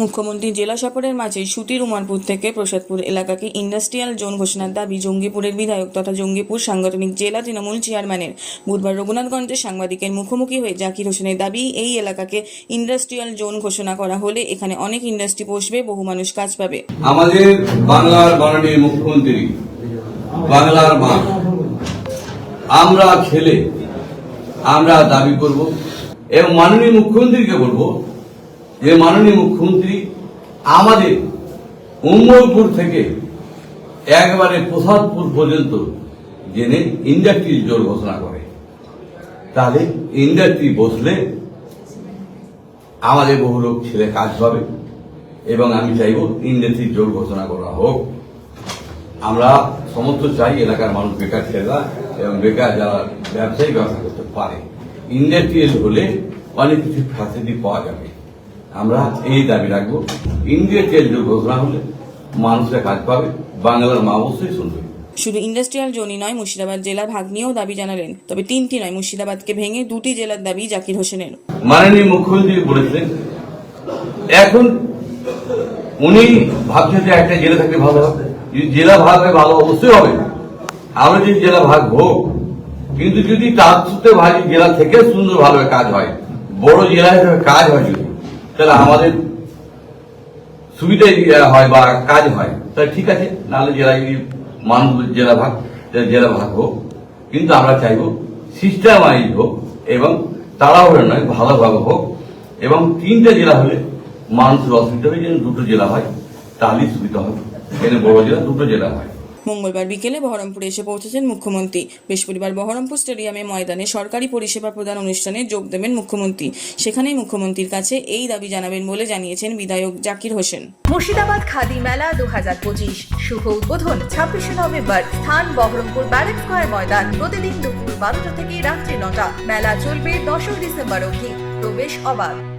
মুখ্যমন্ত্রী জেলা সফরের মাঝে সুতির উমারপুর থেকে প্রসাদপুর এলাকাকে ইন্ডাস্ট্রিয়াল জোন ঘোষণার দাবি জঙ্গিপুরের বিধায়ক তথা জঙ্গিপুর সাংগঠনিক জেলা তৃণমূল চেয়ারম্যানের। বুধবার রঘুনাথগঞ্জে সাংবাদিকের মুখোমুখি হয়ে জাকির হোসেনের দাবি, এই এলাকাকে ইন্ডাস্ট্রিয়াল জোন ঘোষণা করা হলে এখানে অনেক ইন্ডাস্ট্রি বসবে, বহু মানুষ কাজ পাবে। আমাদের বাংলার মুখ্যমন্ত্রী, বাংলার মা, আমরা ছেলে আমরা দাবি করব এবং মাননীয় মুখ্যমন্ত্রীকে বলব যে মাননীয় মুখ্যমন্ত্রী, আমাদের উম্মলপুর থেকে একবারে প্রসাদপুর পর্যন্ত জেনে ইন্ডাস্ট্রির জোর ঘোষণা করে। তাহলে ইন্ডাস্ট্রি বসলে আমাদের বহু লোক ছেলে কাজ পাবে এবং আমি চাইব ইন্ডাস্ট্রির জোর ঘোষণা করা হোক। আমরা সমস্ত চাই এলাকার মানুষ বেকার ছেলেরা এবং বেকার যারা ব্যবসায়ী ব্যবসা করতে পারে। ইন্ডাস্ট্রিয়াল হলে অনেক কিছু ফ্যাসিলিটি পাওয়া যাবে। আমরা এই দাবি রাখব ইন্ডাস্ট্রিয়াল জোর ঘোষণা হলে মানুষরা কাজ পাবে বাংলার মা অবশ্যই শুনবে। শুধু ইন্ডাস্ট্রিয়াল জোনই নয় মুর্শিদাবাদ জেলা ভাগ নিয়েও দাবি জানালেন। তবে তিনটি নয় মুর্শিদাবাদকে ভেঙে দুটি জেলার দাবি জাকির হোসেনের। মাননীয় মুখ্যমন্ত্রী বলেছিলেন এখন উনি ভাবছেন যে একটা জেলা থাকলে ভালো হবে। যদি জেলা ভাগ হয় ভালো অবশ্যই হবে। আমরা যদি জেলা ভাগ হোক কিন্তু যদি তার ভাই জেলা থেকে সুন্দর ভাবে কাজ হয় বড় জেলা হিসেবে কাজ হয় যদি তাহলে আমাদের সুবিধাই হয় বা কাজ হয়। তাহলে ঠিক আছে, নাহলে জেলা যদি মানুষ জেলা ভাগ জেলা ভাগ হোক। কিন্তু আমরা চাইব সিস্টেমাইজ হোক এবং তাড়াহুড়ো নয়, ভালোভাবে হোক এবং তিনটা জেলা হলে মানুষের অসুবিধা হবে, যেন দুটো জেলা হয়, তাহলেই সুবিধা হবে। এখানে বড় জেলা, দুটো জেলা হয়। মঙ্গলবার বিকেলে বহরমপুরে এসে পৌঁছেছেন মুখ্যমন্ত্রী। বৃহস্পতিবার বহরমপুর স্টেডিয়ামে ময়দানে সরকারি পরিষেবা প্রদান অনুষ্ঠানে যোগ দেবেন মুখ্যমন্ত্রী। সেখানেই মুখ্যমন্ত্রীর কাছে এই দাবি জানাবেন বলে জানিয়েছেন বিধায়ক জাকির হোসেন। মুর্শিদাবাদ খাদি মেলা দু হাজার পঁচিশ। শুভ উদ্বোধন, ছাব্বিশে নভেম্বর। স্থান বহরমপুর ব্যারেক স্কোয়ার ময়দান। প্রতিদিন দুপুর বারোটা থেকে রাত্রি নটা। মেলা চলবে দশই ডিসেম্বর অবধি। প্রবেশ অবাধ।